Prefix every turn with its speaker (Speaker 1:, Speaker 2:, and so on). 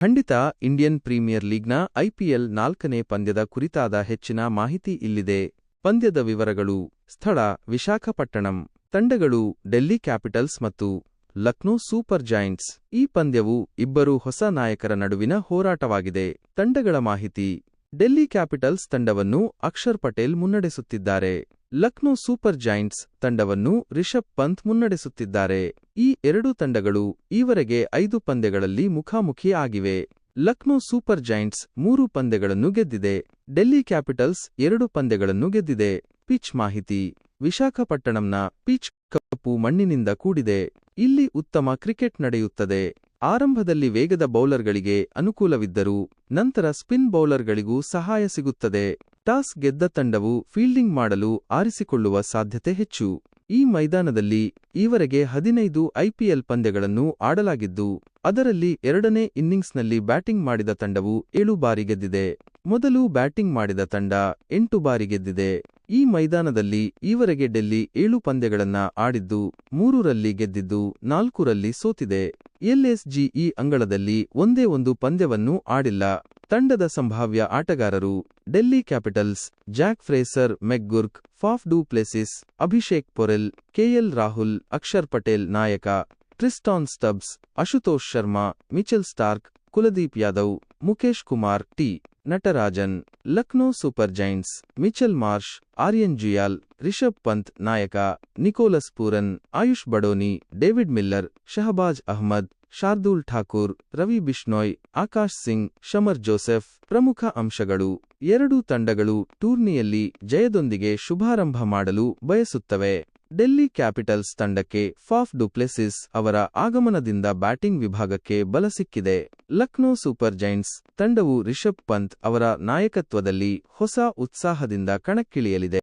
Speaker 1: ಖಂಡಿತ Indian premier ಲೀಗ್ನ IPL ನಾಲ್ಕನೇ ಪಂದ್ಯದ ಕುರಿತಾದ ಹೆಚ್ಚಿನ ಮಾಹಿತಿ ಇಲ್ಲಿದೆ. ಪಂದ್ಯದ ವಿವರಗಳು, ಸ್ಥಳ, ವಿಶಾಖಪಟ್ಟಣಂ, ತಂಡಗಳು, ಡೆಲ್ಲಿ ಕ್ಯಾಪಿಟಲ್ಸ್ ಮತ್ತು ಲಕ್ನೋ ಸೂಪರ್ ಜೈಂಟ್ಸ್ ಈ ಪಂದ್ಯವು ಇಬ್ಬರು ಹೊಸ ನಾಯಕರ ನಡುವಿನ ಹೋರಾಟವಾಗಿದೆ. ತಂಡಗಳ ಮಾಹಿತಿ, ಡೆಲ್ಲಿ ಕ್ಯಾಪಿಟಲ್ಸ್ ತಂಡವನ್ನು ಅಕ್ಷರ್ ಪಟೇಲ್ ಮುನ್ನಡೆಸುತ್ತಿದ್ದಾರೆ. ಲಕ್ನೋ ಸೂಪರ್ ಜೈಂಟ್ಸ್ ತಂಡವನ್ನು ರಿಷಬ್ ಪಂತ್ ಮುನ್ನಡೆಸುತ್ತಿದ್ದಾರೆ. ಈ ಎರಡೂ ತಂಡಗಳು ಈವರೆಗೆ ಐದು ಪಂದ್ಯಗಳಲ್ಲಿ ಮುಖಾಮುಖಿ ಆಗಿವೆ. ಲಕ್ನೋ ಸೂಪರ್ ಜೈಂಟ್ಸ್ ಮೂರು ಪಂದ್ಯಗಳನ್ನು ಗೆದ್ದಿದೆ. ಡೆಲ್ಲಿ ಕ್ಯಾಪಿಟಲ್ಸ್ ಎರಡು ಪಂದ್ಯಗಳನ್ನು ಗೆದ್ದಿದೆ. ಪಿಚ್ ಮಾಹಿತಿ, ವಿಶಾಖಪಟ್ಟಣಂನ ಪಿಚ್ ಕಪ್ಪು ಮಣ್ಣಿನಿಂದ ಕೂಡಿದೆ. ಇಲ್ಲಿ ಉತ್ತಮ ಕ್ರಿಕೆಟ್ ನಡೆಯುತ್ತದೆ. ಆರಂಭದಲ್ಲಿ ವೇಗದ ಬೌಲರ್ಗಳಿಗೆ ಅನುಕೂಲವಿದ್ದರೂ, ನಂತರ ಸ್ಪಿನ್ ಬೌಲರ್ಗಳಿಗೂ ಸಹಾಯ ಸಿಗುತ್ತದೆ. ಟಾಸ್ ಗೆದ್ದ ತಂಡವು ಫೀಲ್ಡಿಂಗ್ ಮಾಡಲು ಆರಿಸಿಕೊಳ್ಳುವ ಸಾಧ್ಯತೆ ಹೆಚ್ಚು. ಈ ಮೈದಾನದಲ್ಲಿ ಈವರೆಗೆ ಹದಿನೈದು ಐಪಿಎಲ್ ಪಂದ್ಯಗಳನ್ನು ಆಡಲಾಗಿದ್ದು, ಅದರಲ್ಲಿ ಎರಡನೇ ಇನ್ನಿಂಗ್ಸ್ನಲ್ಲಿ ಬ್ಯಾಟಿಂಗ್ ಮಾಡಿದ ತಂಡವು ಏಳು ಬಾರಿ ಗೆದ್ದಿದೆ. ಮೊದಲು ಬ್ಯಾಟಿಂಗ್ ಮಾಡಿದ ತಂಡ ಎಂಟು ಬಾರಿ ಗೆದ್ದಿದೆ. ಈ ಮೈದಾನದಲ್ಲಿ ಈವರೆಗೆ ಡೆಲ್ಲಿ ಏಳು ಪಂದ್ಯಗಳನ್ನ ಆಡಿದ್ದು, ಮೂರರಲ್ಲಿ ಗೆದ್ದಿದ್ದು, ನಾಲ್ಕರಲ್ಲಿ ಸೋತಿದೆ. ಎಲ್ಎಸ್ಜಿ ಈ ಅಂಗಳದಲ್ಲಿ ಒಂದೇ ಒಂದು ಪಂದ್ಯವನ್ನು ಆಡಿಲ್ಲ. ತಂಡದ ಸಂಭಾವ್ಯ ಆಟಗಾರರು Delhi Capitals Jack Fraser McGurk Faf du Plessis Abhishek Porel KL Rahul Akshar Patel ನಾಯಕ Tristan Stubbs Ashutosh Sharma Mitchell Starc Kuldeep Yadav Mukesh Kumar T Natarajan Lucknow Super Giants Mitchell Marsh Aryan Juyal Rishabh Pant ನಾಯಕ Nicholas Pooran Ayush Badoni David Miller Shahbaz Ahmed Shardul Thakur, Ravi Bishnoi, Akash Singh, Shamar Joseph ಪ್ರಮುಖ ಅಂಶಗಳು. ಎರಡೂ ತಂಡಗಳು ಟೂರ್ನಿಯಲ್ಲಿ ಜಯದೊಂದಿಗೆ ಶುಭಾರಂಭ ಮಾಡಲು ಬಯಸುತ್ತವೆ. ಡೆಲ್ಲಿ ಕ್ಯಾಪಿಟಲ್ಸ್ ತಂಡಕ್ಕೆ ಫಾಫ್ ಡುಪ್ಲೆಸಿಸ್ ಅವರ ಆಗಮನದಿಂದ ಬ್ಯಾಟಿಂಗ್ ವಿಭಾಗಕ್ಕೆ ಬಲ ಸಿಕ್ಕಿದೆ. ಲಕ್ನೋ ಸೂಪರ್ ಜೈಂಟ್ಸ್ ತಂಡವು ರಿಷಬ್ ಪಂತ್ ಅವರ ನಾಯಕತ್ವದಲ್ಲಿ ಹೊಸ ಉತ್ಸಾಹದಿಂದ ಕಣಕ್ಕಿಳಿಯಲಿದೆ.